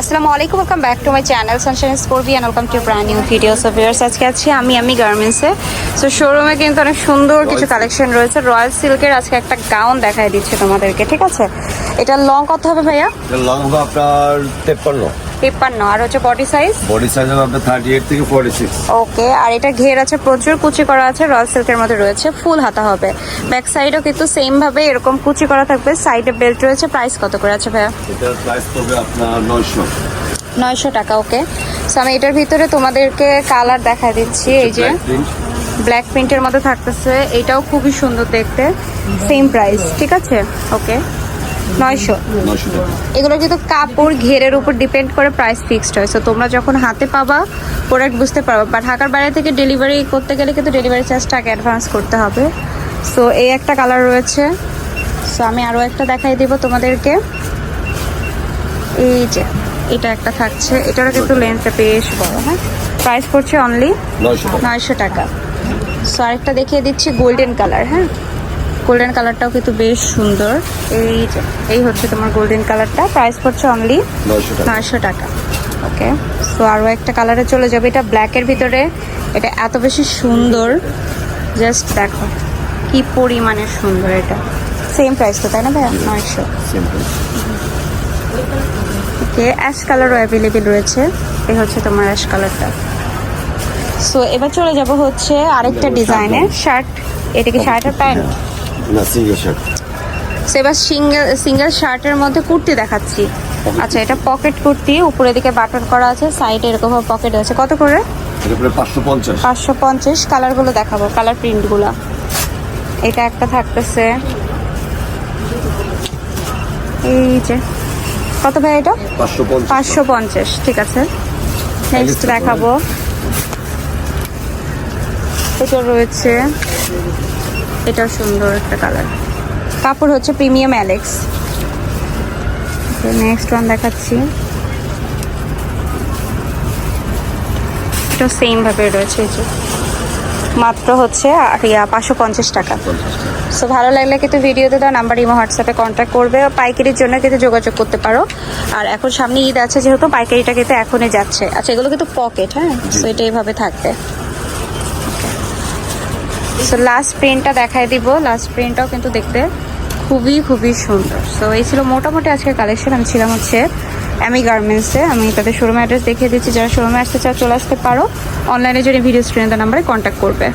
আসসালামু আলাইকুম welcome back to my channel sunshine sporby and welcome to brand new videos of years আজকে আছি আমি আমি গার্মেন্টসে সো শোরুমে কিন্তু অনেক সুন্দর কিছু কালেকশন রয়েছে। রয়্যাল সিল্কের আজকে একটা গাউন দেখাই দিচ্ছে তোমাদেরকে ঠিক আছে? এটা লং কত হবে ভাইয়া? এটা লং হবে আপনার তেপ্পান্ন। তিপ্পান্ন আর হচ্ছে বডি সাইজ বডি সাইজ হবে আপনার থার্টি এইট থেকে ফোর্টি সিক্স ওকে আর এটা ঘের আছে প্রচুর কুচি করা আছে রয়্যাল সিল্কের মধ্যে রয়েছে ফুল হাতা হবে। ব্যাক সাইডও কিন্তু সেম ভাবে এরকম কুচি করা থাকবে সাইডে বেল্ট রয়েছে প্রাইস কত করে আছে ভাইয়া? এটার প্রাইস পড়বে আপনার নয়শো। নয়শো টাকা ওকে সো আমি এটার ভিতরে তোমাদেরকে কালার দেখা দিচ্ছি এই যে ব্ল্যাক প্রিন্টের মধ্যে থাকতেছে এটাও খুবই সুন্দর দেখতে। সেম প্রাইস ঠিক আছে? ওকে নয়শো। এগুলো কিন্তু কাপড় ঘেরের উপর ডিপেন্ড করে প্রাইস ফিক্সড হয়। সো তোমরা যখন হাতে পাবা প্রোডাক্ট বুঝতে পারবে। বা ঢাকার বাইরে থেকে ডেলিভারি করতে গেলে কিন্তু ডেলিভারি চার্জটা আগে অ্যাডভান্স করতে হবে। সো এই একটা কালার রয়েছে। সো আমি আরও একটা দেখাই দিব তোমাদেরকে। এই যে এটা একটা থাকছে। এটারও কিন্তু লেন্থটা বেশ বড় হ্যাঁ? প্রাইস পড়ছে অনলি নয়শো টাকা। নয়শো টাকা। সো আরেকটা দেখিয়ে দিচ্ছি গোল্ডেন কালার হ্যাঁ? গোল্ডেন কালারটাও কিন্তু বেশ সুন্দর। এই এই হচ্ছে তোমার গোল্ডেন কালারটা প্রাইস পড়ছে অনলি নয়শো টাকা। ওকে সো আরও একটা কালারে চলে যাবে। এটা ব্ল্যাকের ভিতরে। এটা এত বেশি সুন্দর। জাস্ট দেখো কি পরিমাণে সুন্দর এটা। সেম প্রাইস তো তাই না ভাইয়া? নয়শো। ওকে অ্যাশ কালারও অ্যাভেলেবেল রয়েছে। এই হচ্ছে তোমার অ্যাশ কালারটা সো এবার চলে যাব হচ্ছে আরেকটা ডিজাইনের শার্ট। এটা কি শার্ট আর প্যান্ট না সিঙ্গেল শার্ট সো এবার সিঙ্গেল সিঙ্গেল শার্টের মধ্যে কুর্তি দেখাচ্ছি। আচ্ছা এটা পকেট কুর্তি উপরের দিকে বাটন করা আছে সাইডে এরকম পকেট আছে কত করে? পাঁচশো পঞ্চাশ। পাঁচশো পঞ্চাশ। কালারগুলো দেখাবো কালার প্রিন্টগুলো এটা একটা থাকতেছে। এই যে কত ভাই এটা? পাঁচশো পঞ্চাশ। ঠিক আছে। নেক্সট দেখাবো। এটা রয়েছে। এটা সুন্দর একটা কালার কাপড় হচ্ছে প্রিমিয়াম অ্যালেক্স। নেক্সট ওয়ান দেখাচ্ছি। এটা সেম ভাবে রয়েছে এই যে। মাত্র হচ্ছে পাঁচশো পঞ্চাশ টাকা। সো ভালো লাগলে কিন্তু ভিডিওতে দাও নাম্বার ইমো হোয়াটসঅ্যাপে কন্ট্যাক্ট করবে। পাইকারির জন্য কিন্তু যোগাযোগ করতে পারো। আর এখন সামনে ঈদ আছে যেহেতু পাইকারিটা কিন্তু এখনই যাচ্ছে। আচ্ছা এগুলো কিন্তু পকেট হ্যাঁ? সো এটা এইভাবে থাকবে। সো লাস্ট প্রিন্টটা দেখাই দিব। লাস্ট প্রিন্টটাও কিন্তু দেখতে খুবই খুবই সুন্দর। সো এই ছিল মোটামুটি আজকের কালেকশন আমি ছিলাম হচ্ছে অ্যামি গার্মেন্টসে আমি তাদের শোরুম অ্যাড্রেস দেখিয়ে দিচ্ছি। যারা শোরুমে আসতে চাও চলে আসতে পারো। অনলাইনে জন্য ভিডিও স্ক্রিনে নাম্বারে কন্ট্যাক্ট করবে।